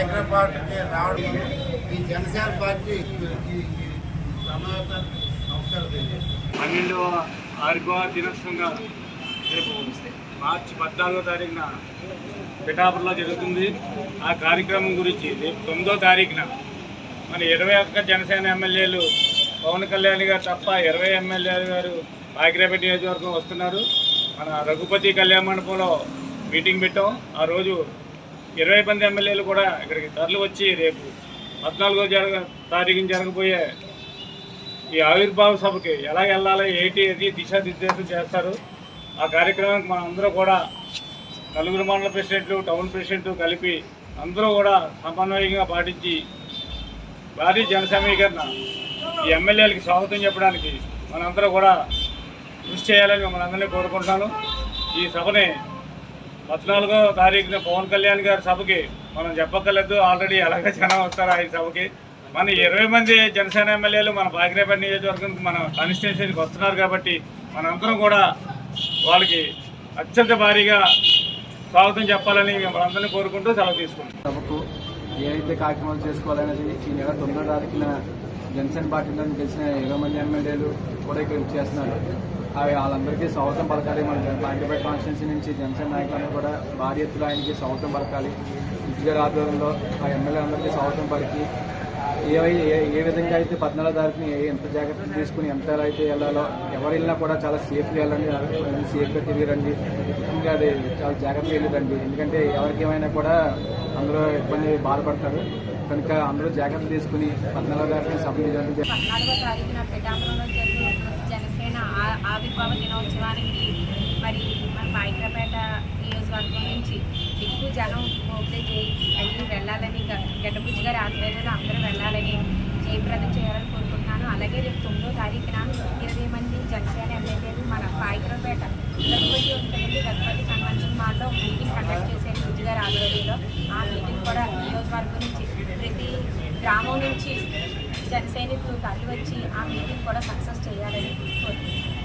ఏర్పాటుకి రావడం ఈ జనసేన పార్టీ పన్నెండవ ఆరుగవ దినోత్సవంగా రేపు మార్చి పద్నాలుగో తారీఖున పిఠాపురలో జరుగుతుంది. ఆ కార్యక్రమం గురించి రేపు తొమ్మిదో తారీఖున మన ఇరవై ఒక్క జనసేన ఎమ్మెల్యేలు పవన్ కళ్యాణ్ గారు తప్ప ఇరవై ఎమ్మెల్యేలు గారు బాగిరేపేట నియోజకవర్గం వస్తున్నారు. మన రఘుపతి కళ్యాణ మండపంలో మీటింగ్ పెట్టాం. ఆ రోజు ఇరవై మంది ఎమ్మెల్యేలు కూడా ఇక్కడికి తరలి వచ్చి రేపు పద్నాలుగో జరగ తారీఖున జరగబోయే ఈ ఆవిర్భావ సభకి ఎలా వెళ్ళాలి ఏంటి అది దిశానిర్దేశం చేస్తారు ఆ కార్యక్రమానికి మనం అందరూ కూడా నలుగురు మండల ప్రెసిడెంట్లు టౌన్ ప్రెసిడెంట్లు కలిపి అందరూ కూడా సమన్వయంగా పాటించి భారీ జన సమీకరణ ఈ ఎమ్మెల్యేలకి స్వాగతం చెప్పడానికి మనందరూ కూడా కృషి చేయాలని మిమ్మల్ని అందరినీ కోరుకుంటున్నాను. ఈ సభని పద్నాలుగో తారీఖున పవన్ కళ్యాణ్ గారి సభకి మనం చెప్పక్కర్లేదు. ఆల్రెడీ ఎలాగ జనం వస్తారు ఆ సభకి. మన ఇరవై మంది జనసేన ఎమ్మెల్యేలు మన బాగిరేపేట నియోజకవర్గానికి మన కాన్స్టిట్యూషన్కి వస్తున్నారు కాబట్టి మనందరం కూడా వాళ్ళకి అత్యంత భారీగా స్వాగతం చెప్పాలని మిమ్మల్ని అందరినీ కోరుకుంటూ సెలవు తీసుకుంటాం ఏదైతే ఏవైతే కార్యక్రమాలు చేసుకోవాలనేది ఈ నెల తొమ్మిదో తారీఖున జనసేన పార్టీలో గెలిచిన ఇరవై మంది ఎమ్మెల్యేలు కూడా ఇక్కడ చేస్తున్నారు. అవి వాళ్ళందరికీ స్వాగతం పలకాలి. మన పార్టీపై కాన్స్టిట్యున్సీ నుంచి జనసేన నాయకులందరూ కూడా భారీ ఎత్తులో ఆయనకి స్వాగతం పలకాలి. ఇటుగారి ఆధ్వర్యంలో ఆ ఎమ్మెల్యే అందరికీ స్వాగతం పలికి ఏ ఏ- విధంగా అయితే పద్నాలుగో తారీఖున ఎంత జాగ్రత్తలు తీసుకుని ఎంత ఎలా అయితే వెళ్ళాలో ఎవరు వెళ్ళినా కూడా చాలా సేఫ్గా వెళ్ళండి. సేఫ్గా తిరిగిరండి. ఇంకా అది చాలా జాగ్రత్తగా వెళ్ళిరండి. ఎందుకంటే ఎవరికి ఏమైనా కూడా అందరూ ఇబ్బంది బాధపడతారు. కనుక అందరూ జాగ్రత్తలు తీసుకుని పద్నాలుగో తారీఖున సభ విజయవంతం జనసేన ఆ- ఆవిర్భావ దినోత్సవానికి మరి మన పాయికరపేట నియోజకవర్గం నుంచి ఎక్కువ జనం వెళ్ళాలని గ- గడ్డబుజ్జి గారి ఆధ్వర్యంలో అందరూ వెళ్ళాలని జయప్రదం చేయాలని కోరుకుంటున్నాను అలాగే రేపు తొమ్మిదో తారీఖున ఇరవై మంది జనసేన ఎమ్మెల్యేలు మన పాయికరపేట రఘుపతి ఉంటుందండి రఘుపతి కన్వెన్షన్ మాల్లో మీటింగ్ కండక్ట్ చేసే బుజ్జి గారి ఆధ్వర్యంలో ఆ మీటింగ్ కూడా నియోజకవర్గం నుంచి ప్రతి గ్రామం నుంచి జన సైనికులు తరలి వచ్చి ఆ మీటింగ్ కూడా సక్సెస్ చేయాలని కోరుకుంటున్నాను